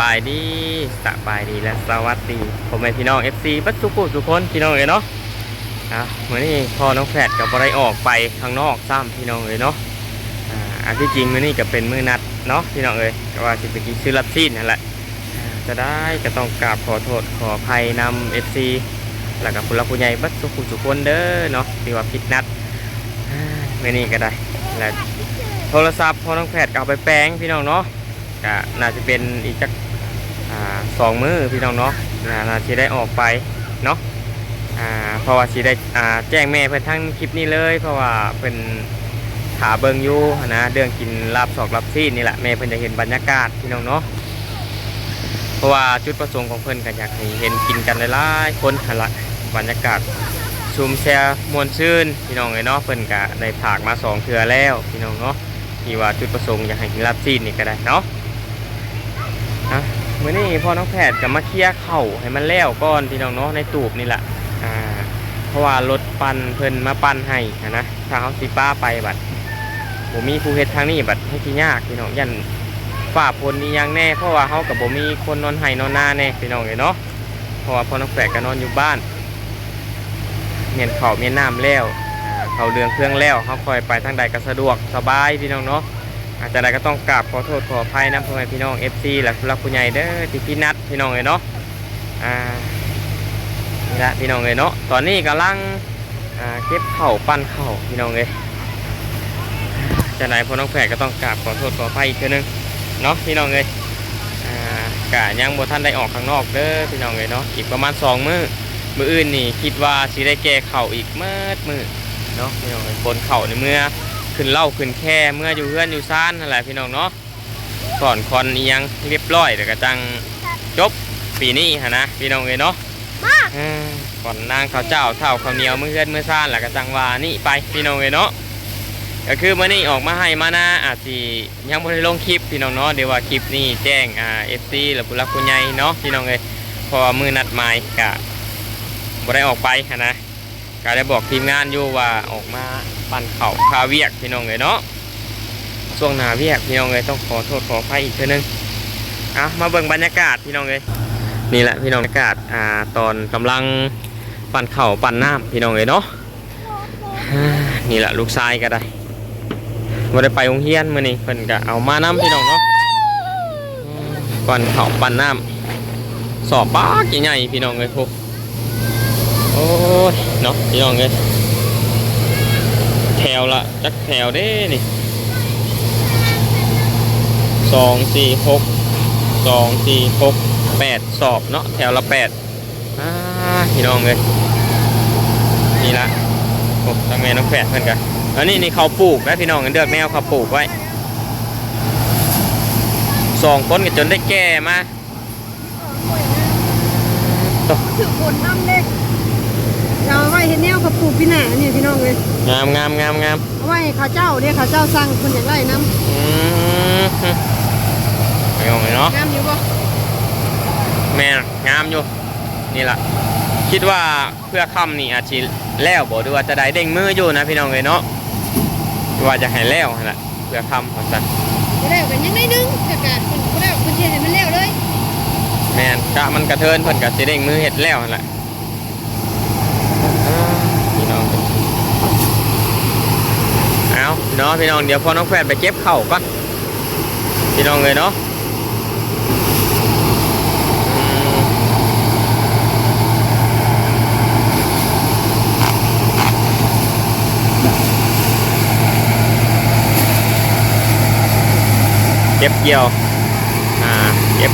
บายดีสบายดีและสวัสดีผมเป็นพี่น้อง FC ปัจจุกุทุกคนพี่น้องเลยเนาะอะวันนี้พ่อน้องแฝดกับบอะไรออกไปข้างนอกซ้ำพี่น้องเลยเนาะอ่าอันที่จริงวันนี้ก็เป็นมือนัดเนาะพี่น้องเลยก็ว่าจะไปกินซื้อรับซีนนั่นแหละจะได้ก็ต้องกราบขอโทษขออภัยนำ FC แล้วก็ผู้รักผู้ใหญ่ปัจจุกุทุกคนเด้อเนาะที่ว่าผิดนัดอ่าวันนี้ก็ได้และโทรศัพท์พ่อน้องแฝดก็เอาไปแปลงพี่น้องเนาะ ก็น่าจะเป็นอีกจักสองมือพี่น้องเนาะน่าจะได้ออกไปเนาะเพราะว่าสิได้แจ้งแม่เพิ่นทั้งคลิปนี้เลย เพราะว่าเพิ่นขาเบิงอยู่นะเรื่องกินลาบสอกลาบซีนนี่แหละแม่เพิ่นจะเห็นบรรยากาศพี่น้องเนาะเพราะว่าจุดประสงค์ของเพิ่อนก็อยากให้เห็นกินกันหลายๆคนหั่นละบรรยากาศชุมแชร์มวลชื่นพี่น้องเลยเนาะเพิ่อนก็ได้ผากมาสองเทือแล้วพี่น้องเนาะที่ว่าจุดประสงค์อยากให้กินลาบซีนนี่ก็ได้เนาะ มื้อนี้พ่อน้องแพทย์ก็มาเคลียร์เข่าให้มันแล้วก่อนพี่น้องเนาะในตูบนี่แหละอ่าเพราะว่ารถปั่นเพิ่นมาปั่นให้นะถ้าเขาสิป้าไปบัดผมมีผู้เฮ็ดทางนี้บัดให้ที่ยากพี่น้องยันฝ่าพลนี่ยังแน่เพราะว่าเขากับผมมีคนนอนไห้นอนนาแน่พี่น้องเลยเนาะเพราะว่าพ่อน้องแพทย์ก็นอนอยู่บ้านเมียนเข่าเมียนน้ำแล้วเขาเรืองเครื่องแล้วเขาคอยไปทางใดก็สะดวกสบายพี่น้องเนาะ อาจจะใดก็ต้องกราบขอโทษขออภัยนะพ่อแม่พี่น้อง FC และผู้รักผู้ใหญ่เด้อที่พี่นัดพี่น้องเลยเนาะอ่านี่ละพี่น้องเลยเนาะตอนนี้กำลังอ่าเก็บเข่าปั้นเข่าพี่น้องเลยจะไหนพ่อน้องแฝดก็ต้องกราบขอโทษขออภัยอีกเทีนึงเนาะพี่น้องเลยอ่ากะยังบ่ท่านได้ออกข้างนอกเด้อพี่น้องเลยเนาะอีกประมาณสองมื้อมื้ออื่นนี่คิดว่าสิได้แก้เข่าอีกเมื่อมือเนาะพี่น้องเป็นคนเข่าในเมื่อ ขึ้นเหล่าขึ้นแค่เมื่ออยู่เพื่อนอยู่ซ่านนั่นแหละพี่น้องเนาะก่อนคอนอียังเรียบร้อยแต่ก็จังจบปีนี้ฮะนะพี่น้องเลยเนาะอ่าก่อนนางข้าวเจ้าเท่าข้าวเหนียวเมื่อเพื่อนเมื่อซ่านแล้วก็จังว่านี่ไปพี่น้องเลยเนาะก็คือเมื่อนี้ออกมาให้มานะอาจสิยังไม่ได้ลงคลิปพี่น้องเนาะเดี๋ยวว่าคลิปนี้แจ้งอ่าเอฟซีหรือผู้รักผู้ใหญ่เนาะพี่น้องเลยเพอมือนัดหมายกะบ่ได้ออกไปฮะนะก็ได้บอกทีมงานอยู่ว่าออกมา ปั่นเข่าคาเวียกพี่น้องเลยเนาะช่วงหนาเวียกพี่น้องเลยต้องขอโทษขออภัยอีกเท่านึงอะมาเบิ่งบรรยากาศพี่น้องเลยนี่แหละพี่น้องบรรยากาศอ่าตอนกำลังปั่นเข่าปั่นน้ำพี่น้องเลยเนาะนี่แหละลูกชายก็ได้มาได้ไปโรงเรียนมื้อนี้เพิ่นก็เอามาน้ำพี่น้องเนาะปั่นเข่าปั่นน้ำสอบป้ากใหญ่ๆพี่น้องเลยพวกโอ้ยเนาะพี่น้องเลย วละจักแถวเด้นี่สองสี่หกสองสี่หกแปดสอบเนาะแถวละแปดอ่าพี่น้องเลยนี่ละโอ้ตั้งแม่น้องแฝดเพื่อนกันอันนี้นี่เขาปลูกนะพี่น้องกันเดือกแมวเขาปลูกไว้สองคนกันจนได้แก่มาถือคนน้ำเล็ก เอาไว้เห็นแนวเขาปลูกพี่หน้าเนี่ยพี่น้องเลยงามงามงามงามเอาไว้ให้ข้าเจ้าเนี่ยข้าเจ้าสั่งคนอยากไล่น้อืมไม่งงเลยเนาะำน้ำอยู่บ่แม่นงามอยู่ นี่ล่ะ คิดว่าเพื่อค่ำนี่อาจจะแล้วบ่ดูว่าจะได้เด้งมืออยู่นะพี่น้องเลยเนาะว่าจะให้แล้วนั่นแหละเพื่อค่ำของสันก็ได้กันยังได้นึงอากาศมันก็ได้คนเชียร์ให้มันแล้วเลย แม่นกะมันกระเทินเพิ่นกะสิเด้งมือเฮ็ดแล้วนั่นแหละอ่าพี่น้อง เอาเนาะพี่น้องเดี๋ยวพอน้องแฟนไปเก็บเข่าวก่อนพี่น้องเลยเนาะอืมเก็บเกี่ยว อ่า เก็บ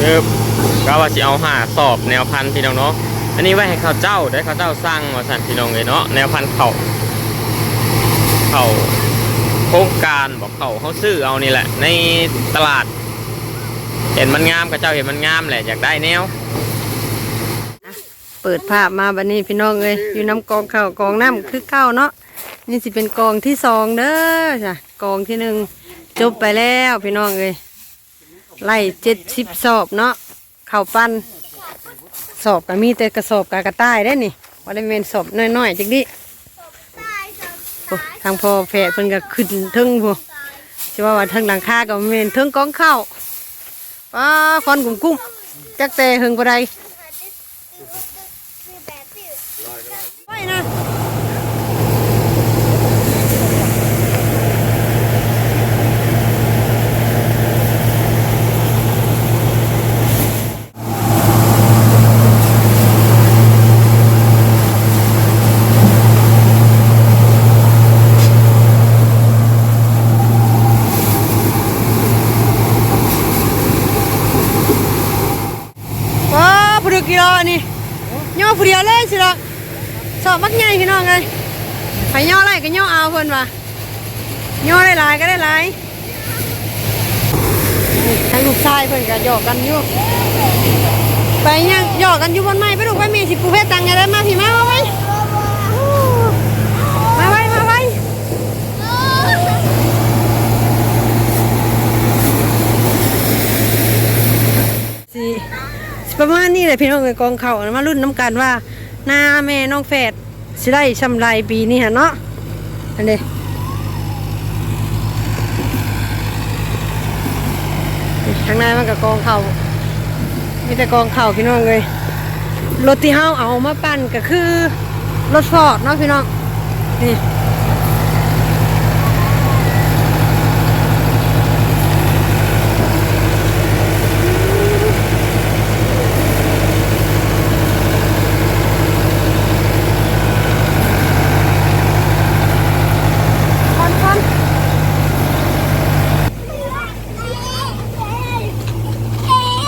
คือ ก็ว่าจะเอาหาสอบแนวพันธุ์พี่น้องเนาะอันนี้ไว้ให้เขาเจ้าได้เขาเจ้าสร้างมาสั่นพี่น้องเลยเนาะแนวพันธุ์เขาเขาโครงการบอกเขาเขาซื้อเอานี่แหละ ในตลาด เห็นมันงามกับเจ้าเห็นมันงามแหละอยากได้แนวเปิดภาพมาบัดนี้พี่น้องเลยอยู่น้ำกองข้าวกองน้ำคือเก้าเนาะนี่สิเป็นกองที่สองเด้อจ้ะกองที่หนึ่งจบไปแล้วพี่น้องเลยไล่เจ็ดสิบสอบเนาะ ข้าวปั้นสอบก็มีแต่กระสอบกากระต่ายได้นี่ว่าได้เป็นสอบน้อยๆจักดิปุ๊ทางพ่อแฝดเพิ่นก็ขึ้นเทึงปุ๊สิว่าว่าเทึงหลังคาก็แม่นเทึงกองข้าวป้าคอนกุ้มกุ้มจักแต่หึงบ่ได้ไปนะว้าผู้เดียวกี่รอนี่ย่อผู้เดียวเลยสิล่ะ อบมักใหญ่พี่น้องเลยไปย่ออะไรก็ย่อเอาเพิ่นว่าย่อได้หลายก็ได้หลายทั้งลูกชายเพิ่อนก็หยอกันอยู่ไปยังหยอกันอยู่บนไม้ไปลูกไปเมีสิปูเพชรตังไงได้มาพี่มาไว้มาไว้มาไว้สิประมาณนี้แหละพี่น้องเอ้ยกองเขามารุ่นน้ำกันว่า หน้าแม่น้องแฝดสิได้ชำไรปีนี้ฮะเนาะอันนี้ทางในมันกับกองเขาวมีแต่กองเข่าพี่น้องเลยรถที่เฮาเอามาปั่นก็คือรถฟอร์ดเนาะพี่น้องนี่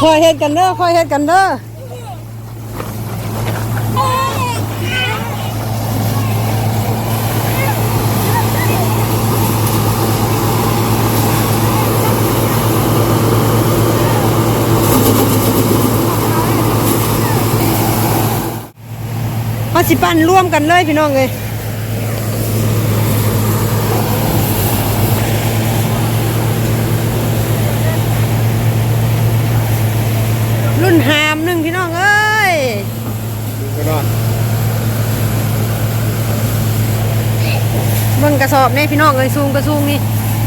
คอยเฮ็ดกันเด้อคอยเฮ็ดกันเด้อาสิปั่นร่วมกันเลยพี่น้องเลยรุ่นหามหนึ่งพี่น้องเอ้ย ก็นอน เบิ่ง กระสอบเนี่ยพี่น้องเอ้ยสูงกระสูงนี่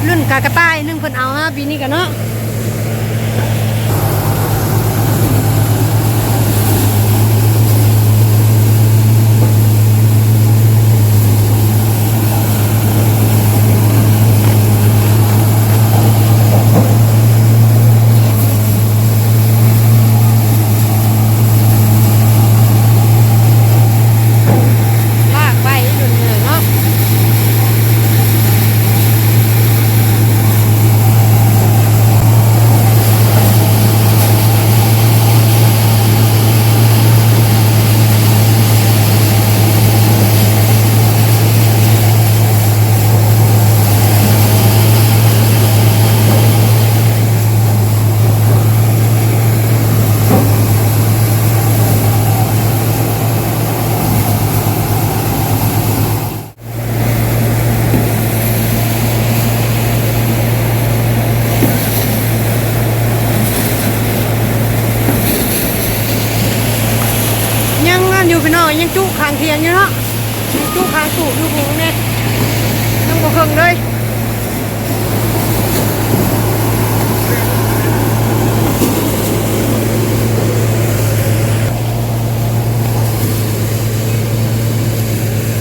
รุ่นกากระต่ายนึ่งเพิ่นเอาฮะปีนี้กันเนาะลากไปรุ่นเหนื่อยเนาะ ยังงาน อยู่พี่น้องยังจุขางเทียนอยู่เนาะยังจุขางสูบอยู่หูเนี่ยยังบ่เคิงเลย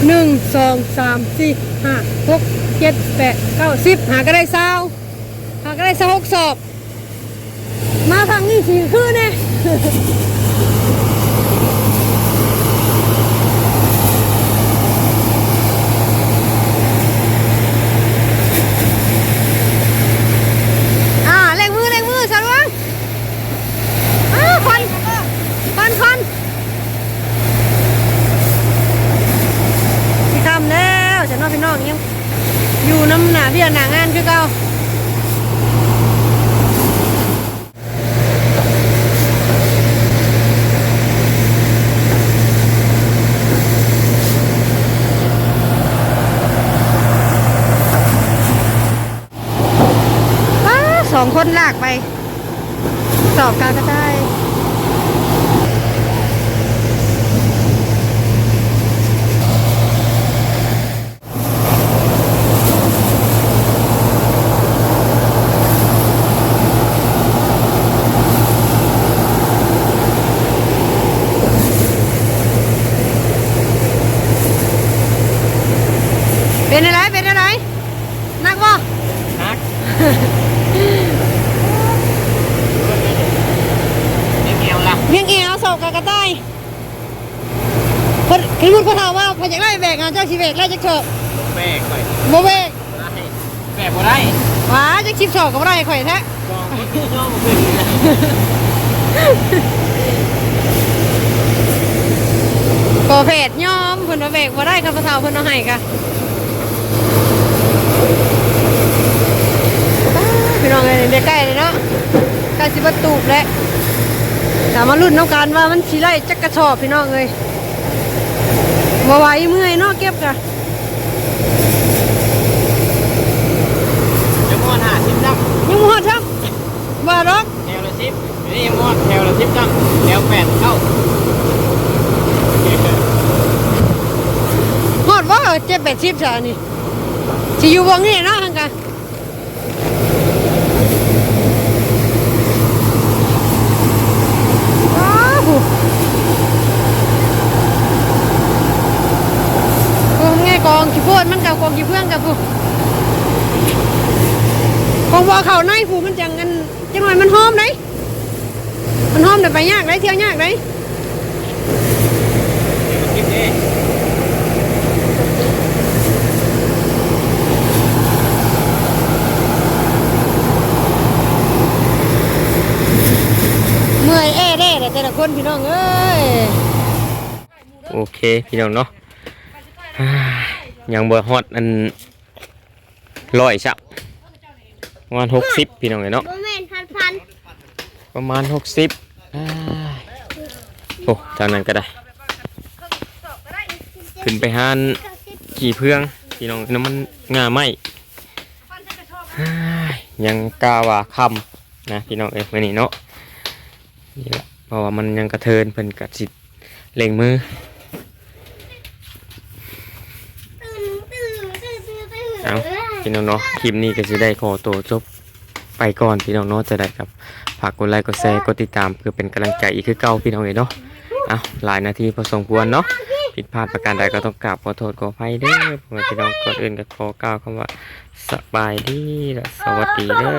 หนึ่งสองสามสี่ห้าหกเจ็ดแปดเก้าสิบหาก็ได้เศร้าหาก็ได้เศร้าหกสอบมาทางนี้สี่คืนเนี่ย อ่าเล่งมือเล่งมือสารวังอ้าวควันควันควันพี่คำแล้วฉั น้องยังอยู่น้ำหนาเบี้ยหนางานคือเก่าสองคนลากไป สอบกางก็ได้เกี่ยวละ เพียงเอวสอบกับกระต่าย เพิ่นคือถามว่าพิ่นอยากได้แบกงานเจ้าชีแบกได้จักเถอะแบกไปบ่แบกแบกบ่ได้หว้าจักชิบสอบกับได้ข่อยแท้บอกว่าพี่ชอบบ่เป็นก่อเพจยอมเพิ่นว่าแบกบ่ได้ครับพ่อเฒ่าเพิ่นเอาให้กะพี่น้องเอ้ยเด็กใกล้เลยเนาะใกล้สิบ่ตูแล้วถามมารุ่นน้ำกันว่ามันสิไล่จักกระสอบพี่น้องเอ้ย บ่ไหวเมื่อยเนาะเก็บกะจะมอนหาชิปจังยังบ่ฮอดครับบ่หรอกแถวละชิปนี่มอนแถวละชิปจังแถวแปดเข้าฮอดว่าเจ็บแปดสิบซะนี่สิอยู่วงนี้เนาะหั่นกะว้าวโอ้ไง กองขี้โพดมันกับกองขี้เพื่องกับผู้ของบ่เขาในผู้มันจังกันจังหน่อยมันหอมได้มันหอมได้ไปยากได้เที่ยวยากได้ชิปนี่เมื่อยแอ่แด่เลยแต่ละคนพี่น้องเอ้ยโอเค พี่น้องเนาะ ยังบ่ฮอดอันร้อยซับประมาณหกสิบพี่น้องเลยเนาะโมเมนพันพันประมาณหกสิบโอ้เท่านั้นก็ได้ ขึ้นไปหานขี่เพื่องพี่น้องน้ำมันงาไหมอ้ายยังกาว่าคำนะพี่น้องเอ้ยมื่อนี้เนาะนี่แหละเพราะว่ามันยังกระเทินเพิ่นกัดสิเล็งมือ ตื่นตื่นตื่นตื่นตื่น เอาพี่น้องเนาะคลิปนี้ก็จะได้ขอตัวจบไปก่อนพี่น้องเนาะจะได้ครับฝากกดไลค์กดแชร์กดติดตามเพื่อเป็นกำลังใจอีกคือเก่าพี่น้องเลยเนาะเอาหลายนาทีพอสมควรเนาะผิดพลาดประการใดก็ต้องกราบขอโทษขออภัยเด้อพ่อแม่พี่น้องก่อนอื่นก็ขอกล่าวคำว่าสบายดีและสวัสดีเด้อ